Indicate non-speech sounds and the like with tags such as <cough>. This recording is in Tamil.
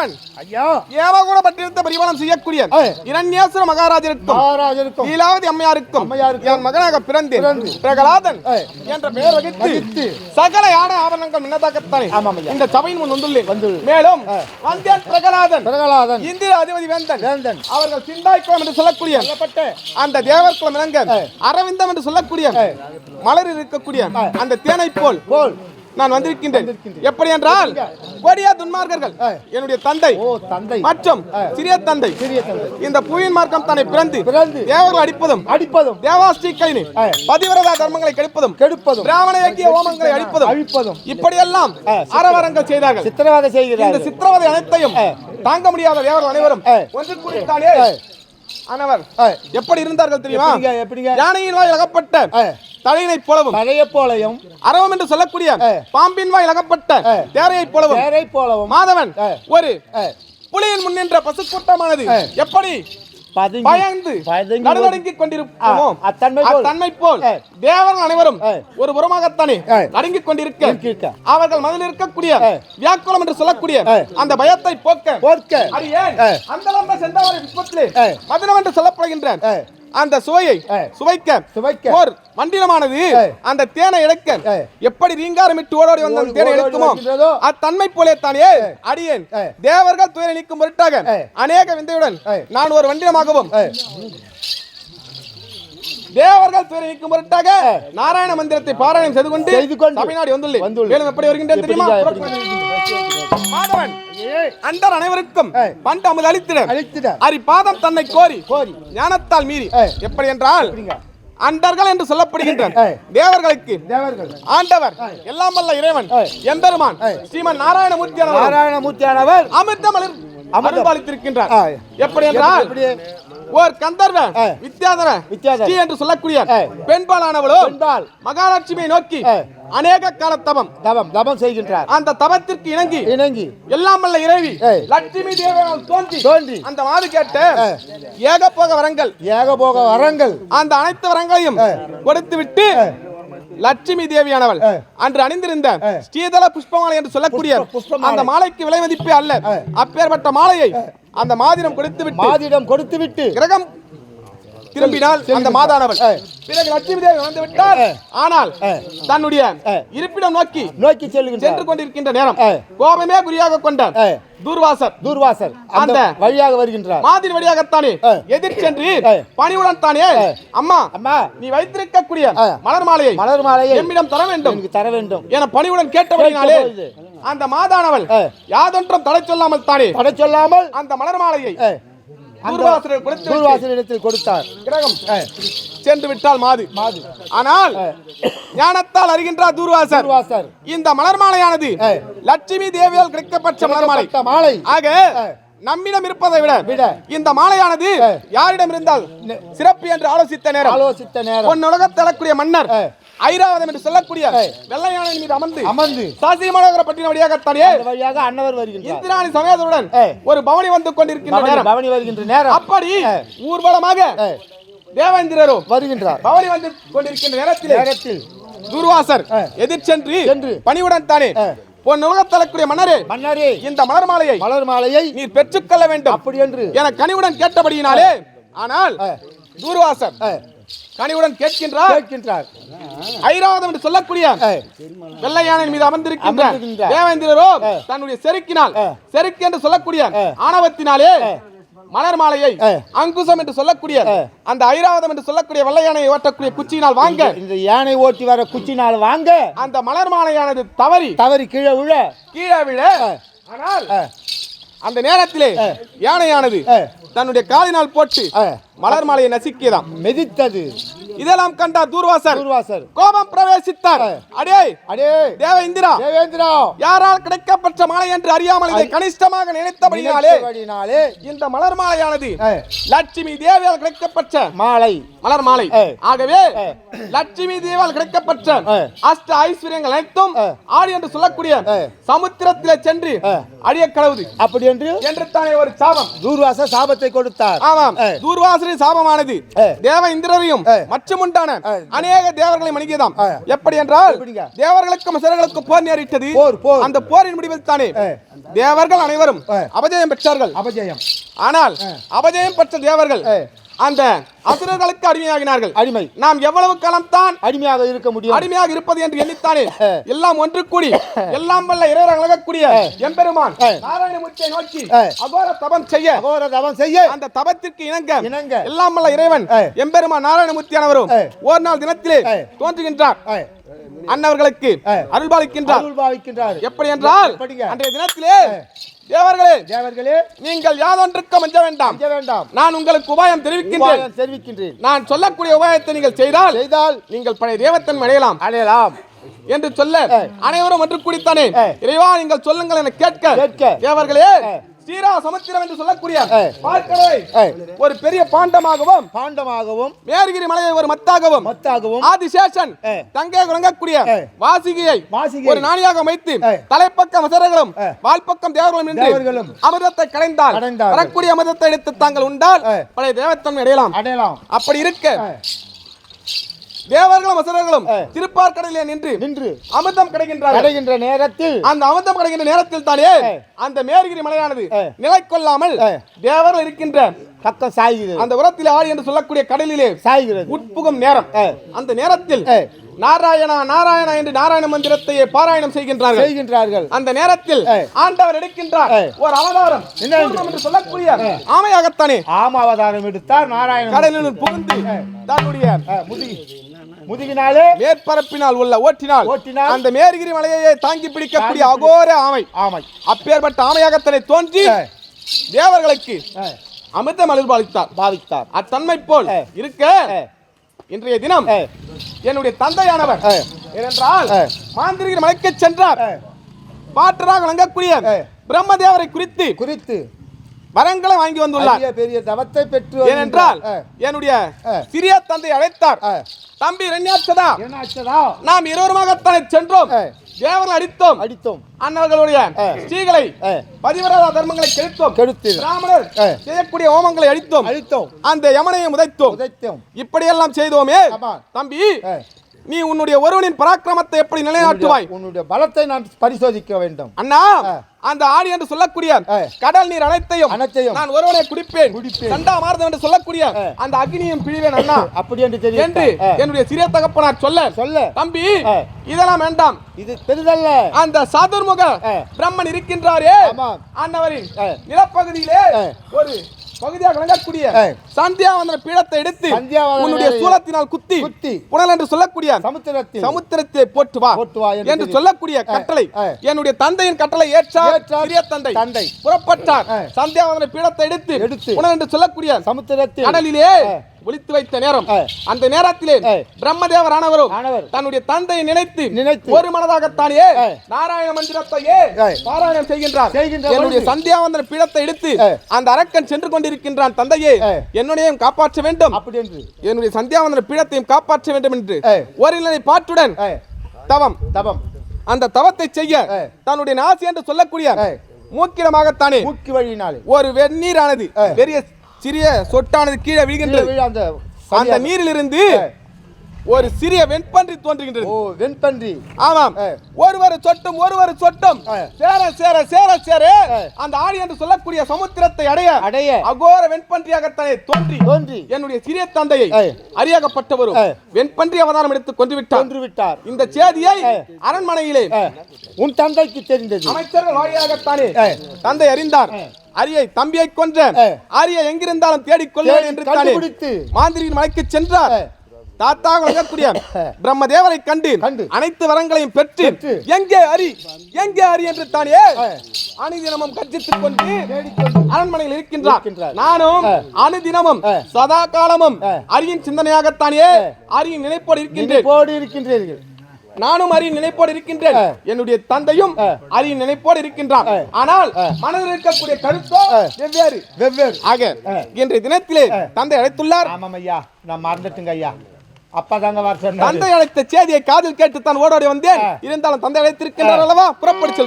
மாதவன் ஐயா ஏவ கூட பட்டிருந்த பரிபாலம் செய்யக்கூடிய ஏ. இரண்யாசுர மகாராஜருக்கும் மகாராஜருக்கும் லீலாவதி அம்மையாருக்கும் அம்மையாருக்கும் என் மகனாக பிறந்து பிறந்து பிரகலாதன் ஏ. என்ற பெயர் வகித்து சகல யானை. இந்த சபையின் முன் வந்துள்ளேன் வந்துள்ளேன். மேலும். வந்தேன் பிரகலாதன் பிரகலாதன் இந்திர அதிபதி வேந்தன் வேந்தன் அவர்கள் சிந்தாய்க்குளம் என்று சொல்லக்கூடிய அந்த தேவர் ஏ. அரவிந்தம் என்று சொல்லக்கூடிய. மலர் இருக்கக்கூடிய அந்த தேனை போல் போல் நான் வந்திருக்கின்றேன். எப்படி என்றால் கொடிய துன்மார்க்கர்கள். என்னுடைய தந்தை ஓ தந்தை மற்றும். சிறிய தந்தை இந்த புவியின் மார்க்கம் தன்னை பிறந்து பிறந்து தேவர்கள் அடிப்பதும் அடிப்பதும் தேவாஸ்ரீகளின் ஏ. பதிவிரதா தர்மங்களை கெடுப்பதும் கெடுப்பதும் பிராமண யக்கிய ஹோமங்களை அழிப்பதும் அழிப்பதும் இப்படியெல்லாம். அறவரங்கள் செய்தார்கள் சித்திரவதை இந்த செய்கிறார்கள் சித்திரவதை அனைத்தையும். தாங்க முடியாத தேவர்கள் அனைவரும். ஒன்று கூடித்தானே. அனவர். எப்படி இருந்தார்கள் தெரியுமா யானையின் வாயில் அகப்பட்ட ஏ. தலையினைப் போலவும் பழைய போலையும் அரவம் என்று சொல்லக்கூடிய. பாம்பின் வாயில் அகப்பட்ட ஏ. தேரையைப் போலவும் பேரை போலவும் மாதவன். ஒரு. புலியின் முன் நின்ற பசுக்கூட்டமானது ஏ. எப்படி பயந்து நடுநடுங்கிக் ஆ, அத்தன்மை போல். தேவர்கள் அனைவரும். ஒரு புறமாகத்தானே. நடுங்கிக் கொண்டிருக்க. அவர்கள் மனதில் இருக்கக்கூடிய ஏ. வியாக்குலம் என்று சொல்லக்கூடிய. அந்த பயத்தை போக்க ஏ. அந்த செந்தாவரை விஸ்வத்திலே ஏ. மதுரம் என்று சொல்லப்படுகின்ற. அந்த சுவையை. சுவைக்க சுவைக்க. ஓர் மண்டினமானது. அந்த தேனை இழக்க. எப்படி ரீங்காரமிட்டு ஓடோடி வந்த தேனை வருகின்றதோ. அத்தன்மை போலே தானே அடியேன். தேவர்கள் துயரை நீக்கும் பொருட்டாக. அநேக விந்தையுடன். நான் ஒரு வண்டியமாகவும் ஏ. தேவர்கள் துயரை நீக்கும் பொருட்டாக நாராயண மந்திரத்தை பாராயணம் செய்து கொண்டு தமிழ்நாடு வந்துள்ளேன் எப்படி வருகின்றேன் தெரியுமா மாதவன் ஏ. அண்டர் அனைவருக்கும் ஏ. பண்டு அமுது அளித்திட அழித்திட அரி பாதம் தன்னை கோரி கோரி ஞானத்தால் மீறி ஏ. எப்படி என்றால் எப்படிங்க அண்டர்கள் என்று சொல்லப்படுகின்ற. தேவர்களுக்கு தேவர்கள் ஆண்டவர் எல்லாம் வல்ல இறைவன். எம்பெருமான். ஸ்ரீமன் நாராயணமூர்த்தி நாராயணமூர்த்தியானவர் அமிர்தமலிர் அருள்பாலித்திருக்கின்றார் ஆ. எப்படி என்றால் ஓர் கந்தர்வ ஏ. வித்யாதர வித்யாதர. ஸ்ரீ என்று சொல்லக்கூடிய. பெண்பாலானவளோ பெண்பால் மகாலட்சுமியை நோக்கி. அநேக கால தவம் தவம் தவம் செய்கின்றார் அந்த தவத்திற்கு இணங்கி இணங்கி எல்லாம் வல்ல இறைவி. லட்சுமி தேவனால் தோன்றி தோன்றி அந்த மாது கேட்ட ஏ. ஏகப்போக வரங்கள் ஏகபோக வரங்கள் அந்த அனைத்து வரங்களையும். கொடுத்து விட்டு லட்சுமி தேவியானவள். அன்று அணிந்திருந்த. ஸ்ரீதல புஷ்பமாலை என்று சொல்லக்கூடிய. அந்த மாலைக்கு விலை மதிப்பே அல்ல. அப்பேற்பட்ட மாலையை அந்த மாதிரம் கொடுத்து விட்டு மாதிடம் கொடுத்துவிட்டு கிரகம் திரும்பினால் அந்த மாதானவள். பிறகு லட்சுமி தேவி வந்து விட்டால் ஏ. ஆனால். தன்னுடைய. இருப்பிடம் நோக்கி நோக்கி சென்று கொண்டிருக்கின்ற நேரம். கோபமே குறியாக கொண்ட. தூர்வாசர் தூர்வாசர் அந்த வழியாக வருகின்றார் மாதிரி வழியாகத்தானே. எதிர் சென்று. பணிவுடன் தானே. அம்மா அம்மா நீ வைத்திருக்கக்கூடிய. மலர் மாலையை மலர் மாலையை எம்மிடம் தர வேண்டும் தர வேண்டும் என பணிவுடன் கேட்டபடினாலே. அந்த மாதானவள். யாதொன்றும் தடை சொல்லாமல் தானே தடை சொல்லாமல் அந்த மலர் மாலையை தூர்வாசரிடத்தில் கொடுத்தார் கிரகம் ஏ, சென்று விட்டால் மாது மாது ஆனால். ஞானத்தால் அறிகின்றார் தூர்வாசர் தூர்வாசர் இந்த மலர் மாலையானது. லட்சுமி தேவியால் கிடைக்கப்பட்ட மலர் மாலை ஆக. நம்மிடம் இருப்பதை விட விட. இந்த மாலையானது. யாரிடம் இருந்தால் சிறப்பு என்று ஆலோசித்த நேரம் ஆலோசித்த நேரம் உலகத்தளக்கூடிய மன்னர். ஐராவதம் என்று சொல்லக்கூடிய. வெள்ளையானை மீது அமர்ந்து அமர்ந்து சாசி மனோகர பட்டின வழியாகத்தானே வழியாக அன்னவர் வருகின்றார். இந்திராணி சமேதருடன் ஏ. ஒரு பவனி வந்து கொண்டிருக்கின்ற நேரம். பவனி வருகின்ற நேரம். அப்படி. ஊர்வலமாக தேவேந்திரரும் வருகின்றார். பவனி வந்து கொண்டிருக்கின்ற நேரத்தில் நேரத்தில் துர்வாசர் சென்று. பணிவுடன் தானே ஏ. பொன் உலகத்தளக்கூடிய மன்னரே மன்னரே. இந்த மலர் மாலையை மலர் மாலையை நீர் பெற்றுக்கொள்ள வேண்டும். அப்படி என்று. என கனிவுடன் கேட்டபடியினாலே ஆனால் ஏ. கனிவுடன் கேட்கின்றார் கேட்கின்றார் ஐராவதம் என்று சொல்லக்கூடிய வெள்ளையானின் மீது அமர்ந்திருக்கின்ற தேவேந்திரரோ. தன்னுடைய செருக்கினால். செருக்கு என்று சொல்லக்கூடிய. ஆணவத்தினாலே. மலர் மாலையை. அங்குசம் என்று சொல்லக்கூடிய. அந்த ஐராவதம் என்று சொல்லக்கூடிய வெள்ளையானை ஓட்டக்கூடிய குச்சியினால் வாங்க இந்த யானை ஓட்டி வர குச்சினால் வாங்க அந்த மலர் மாலையானது தவறி தவறி கீழே விழ கீழே விழ. ஆனால் அந்த நேரத்திலே. யானையானது. தன்னுடைய காலினால் போட்டு மலர் மாலையை நசுக்கியதாம் மெதித்தது இதெல்லாம் கண்டார் தூர்வாசர் தூர்வாசர் கோபம் பிரவேசித்தார். அடே அடே தேவ இந்திரா தேவேந்திரா யாரால் கிடைக்கப்பட்ட மாலை என்று அறியாமல் இதை கனிஷ்டமாக நினைத்தபடினாலே இந்த மலர் மாலையானது லட்சுமி தேவியால் கிடைக்கப்பட்ட மாலை மலர் மாலை. ஆகவே. லட்சுமி தேவியால் கிடைக்கப்பட்ட. அஷ்ட ஐஸ்வர்யங்கள் அனைத்தும். ஆடி என்று சொல்லக்கூடிய. சமுத்திரத்திலே சென்று. அடிய கடவுது அப்படி என்று என்று தானே ஒரு சாபம் தூர்வாச சாபத்தை கொடுத்தார் ஆமாம் ஏ. தூர்வாசரி சாபமானது. தேவ இந்திரரையும். மற்ற லட்சம் உண்டான அநேக தேவர்களை மணிகிதாம் ஆ. எப்படி என்றால்? தேவர்களுக்கும் அசுரர்களுக்கும் போர் நேரிட்டது. அந்த போரின் முடிவில் தானே. தேவர்கள் அனைவரும். அபஜயம் பெற்றார்கள் அபஜயம் ஆனால் அபஜயம் பெற்ற தேவர்கள். அந்த அசுரர்களுக்கு அடிமையாகினார்கள் அடிமை நாம் எவ்வளவு காலம் தான் அடிமையாக இருக்க முடியும் அடிமையாக இருப்பது என்று எண்ணித்தானே. <laughs> எல்லாம் ஒன்று கூடி எல்லாம் வல்ல இறைவன் அழகக்கூடிய எம்பெருமான். நாராயணமூர்த்தியை நோக்கி. அகோர தபம் செய்ய அகோர தவம் செய்ய அந்த தபத்திற்கு இணங்க இணங்க. எல்லாம் வல்ல இறைவன். எம்பெருமான் நாராயணமூர்த்தியானவரும் ஆ. ஒரு நாள் தினத்திலே. தோன்றுகின்றார் அன்னவர்களுக்கு. அருள்பாலிக்கின்றார் எப்படி என்றால்? அன்றைய தினத்திலே தேவர்களே தேவர்களே நீங்கள் யாதொன்றுக்கும் அஞ்ச வேண்டாம். வேண்டாம். நான் உங்களுக்கு உபாயம் தெரிவிக்கின்றேன். தெரிவிக்கின்றேன். நான் சொல்லக்கூடிய உபாயத்தை நீங்கள் செய்தால் செய்தால் நீங்கள் பழைய தேவத்தன் அடையலாம் அடையலாம். என்று சொல்ல அனைவரும் ஒன்று கூடித்தானே. இறைவா நீங்கள் சொல்லுங்கள் என கேட்க கேட்க. தேவர்களே. ஸ்ரீரா சமுத்திரம் என்று சொல்லக்கூடிய. ஒரு பெரிய பாண்டமாகவும் பாண்டமாகவும் மேற்கிரி மலையை ஒரு மத்தாகவும் மத்தாகவும் ஆதிசேஷன். தங்கை குழங்கக்கூடிய. வாசிகையை வாசிகையை ஒரு நாணியாக வைத்து. தலைப்பக்கம் வசரங்களும். வால்பக்கம் தேவர்களும் நின்று அமிர்தத்தை கடைந்தால். வரக்கூடிய அமிர்தத்தை எடுத்து தாங்கள் உண்டால். பழைய தேவத்தன்மை அடையலாம் அடையலாம் அப்படி இருக்க தேவர்களும் வசரர்களும் ஆ. திருப்பார்கடலிலே நின்று நின்று அமிர்தம் கிடைக்கின்றார்கள் அடைகின்ற நேரத்தில் அந்த அமிர்தம் கிடைக்கின்ற நேரத்தில் தானே. அந்த மேற்கிரி மலையானது. நிலை கொள்ளாமல். தேவர்கள் இருக்கின்ற பக்கம் சாய்கிறது அந்த உரத்தில் ஆடி என்று சொல்லக்கூடிய கடலிலே சாய்கிறது உட்புகும் நேரம். அந்த நேரத்தில். நாராயணா நாராயணா என்று நாராயண மந்திரத்தையே பாராயணம் செய்கின்றார்கள் செய்கின்றார்கள் அந்த நேரத்தில். ஆண்டவர் எடுக்கின்றார். ஒரு அவதாரம் என்று? சொல்லக்கூடிய ஆமையாகத்தானே ஆம அவதாரம் எடுத்தார் நாராயணன் கடலில் புகுந்து தன்னுடைய முதுகி முதுகினாலே மேற்பரப்பினால் உள்ள ஓட்டினால் ஓட்டினால் அந்த மேற்கிரி மலையையே தாங்கி பிடிக்கக்கூடிய அகோர ஆமை ஆமை அப்பேற்பட்ட ஆமையாகத்தனை தோன்றி. தேவர்களுக்கு ஆ, அமிர்தம் அளித்தார் பாவித்தார் அத்தன்மை போல். இருக்க இன்றைய தினம் என்னுடைய தந்தையானவர். ஏனென்றால். மாந்திரிகர் மலைக்கு சென்றார் பாட்டராக வழங்கக்கூடிய ஆ. பிரம்மதேவரை குறித்து குறித்து வரங்களை வாங்கி வந்துள்ளார். பெரிய தவத்தை பெற்று ஏனென்றால் என்னுடைய. சிறிய தந்தை அழைத்தார். தம்பி ஆச்சதா நாம் இருவருமாகத்தானே சென்றோம். தேவர்கள் அடித்தோம். அடித்தோம். அன்னவர்களுடைய ஆ. ஸ்ரீகளை பதிவிரதா தர்மங்களை கெடுத்தோம். கெடுத்து பிராமணர். செய்யக்கூடிய ஹோமங்களை அழித்தோம். அழித்தோம். அந்த யமனையை உதைத்தோம். உதைத்தோம். இப்படியெல்லாம் செய்தோமே. தம்பி நீ உன்னுடைய ஒருவனின் பராக்கிரமத்தை எப்படி நிலைநாட்டுவாய் உன்னுடைய- பலத்தை நான் பரிசோதிக்க வேண்டும் அண்ணா. அந்த ஆடி என்று சொல்லக்கூடிய. கடல் நீர் அனைத்தையும் அனைத்தையும் நான் ஒருவனை குடிப்பேன் குடிப்பேன். சண்டா மாறுதம் என்று சொல்லக்கூடிய. அந்த அக்னியும் பிழிவேன் அண்ணா <laughs> அப்படி என்று தெரியும் என்று என்னுடைய சிறிய தகப்பனார் சொல்ல சொல்ல தம்பி. இதெல்லாம் வேண்டாம் இது பெரிதல்ல அந்த சதுர்முக. பிரம்மன் இருக்கின்றாரே ஆ. நிலப்பகுதியிலே. ஒரு பகுதியாக விளங்கக்கூடிய. சந்தியாவந்தன பீடத்தை எடுத்து உன்னுடைய சூலத்தினால் குத்தி குத்தி. புனல் என்று சொல்லக்கூடிய சமுத்திரத்தில் சமுத்திரத்தை போட்டு வா போட்டு வா என்று. சொல்லக்கூடிய. கட்டளை. என்னுடைய தந்தையின் கட்டளை ஏற்றார். சிறிய தந்தை தந்தை. புறப்பட்டார். சந்தியாவந்தன பீடத்தை எடுத்து எடுத்து. புனல் என்று சொல்லக்கூடிய சமுத்திரத்தில் கடலிலே ஆ. ஒளித்து வைத்த நேரம். அந்த நேரத்திலே ஆ. பிரம்மதேவர் ஆனவரும் ஆனவர். தன்னுடைய தந்தையை நினைத்து நினைத்து. ஒரு மனதாகத்தானே. நாராயண மந்திரத்தையே. பாராயணம் செய்கின்றார் செய்கின்ற என்னுடைய. சந்தியாவந்தன பீடத்தை எடுத்து. அந்த அரக்கன் சென்று கொண்டிருக்கின்றான் தந்தையே. என்னுடையும் காப்பாற்ற வேண்டும் அப்படி என்று என்னுடைய சந்தியாவந்தன பீடத்தையும் காப்பாற்ற வேண்டும் என்று. ஒரு பாட்டுடன் தவம் தவம் அந்த தவத்தை செய்ய. தன்னுடைய நாசி என்று சொல்லக்கூடிய. மூக்கிடமாகத்தானே மூக்கி வழியினாலே ஒரு வெந்நீரானது. பெரிய சிறிய சொட்டானது கீழே விழுகின்றது கீழே அந்த நீரிலிருந்து. ஒரு சிறிய வெண்பன்றி தோன்றுகின்றது ஓ வெண்பன்றி ஆமாம். ஒருவர் சொட்டும் ஒருவர் சொட்டும். சேர சேர சேர சேர. அந்த ஆடி என்று சொல்லக்கூடிய சமுத்திரத்தை அடைய அடைய அகோர வெண்பன்றியாகத்தானே தோன்றி தோன்றி என்னுடைய சிறிய தந்தையை. அறியாகப்பட்டவரும். வெண்பன்றி அவதாரம் எடுத்து கொண்டு விட்டார் கொன்று விட்டார் இந்த செய்தியை ஆ. அரண்மனையிலே உன் தந்தைக்கு தெரிந்தது அமைச்சர்கள் வாயிலாகத்தானே. தந்தை அறிந்தார் அரியை தம்பியை கொன்ற. அரிய எங்கிருந்தாலும் தேடிக் கொள்வேன் தேடி என்று மாந்திரியின் மலைக்கு சென்றார். தாத்தா வழங்கக்கூடிய <laughs> பிரம்மதேவரை கண்டு. அனைத்து வரங்களையும் பெற்று. எங்கே அரி எங்கே அரி என்று தானே ஆ. அனுதினமும் கர்ஜித்துக் கொண்டு அரண்மனையில் இருக்கின்றார். நானும் ஆ. சதா காலமும். அரியின் சிந்தனையாகத்தானே. அரியின் நினைப்போடு இருக்கின்றேன் இருக்கின்றீர்கள் நானும் அரியின் நினைப்போடு இருக்கின்றேன். என்னுடைய தந்தையும் ஆ. அரியின் நினைப்போடு இருக்கின்றான். ஆனால். மனதில் இருக்கக்கூடிய கருத்தோ. வெவ்வேறு வெவ்வேறு ஆக. இன்றைய தினத்திலே. தந்தை அழைத்துள்ளார் ஆமாம் ஐயா நான் மறந்துட்டுங்க ஐயா அப்பா தாங்க வர சொன்னாரு தந்தை அழைத்த செய்தியை காதில் கேட்டு தான் ஓடோடி வந்தேன். இருந்தாலும் தந்தை அழைத்திருக்கின்றார் அல்லவா? புறப்படி செல்வோம்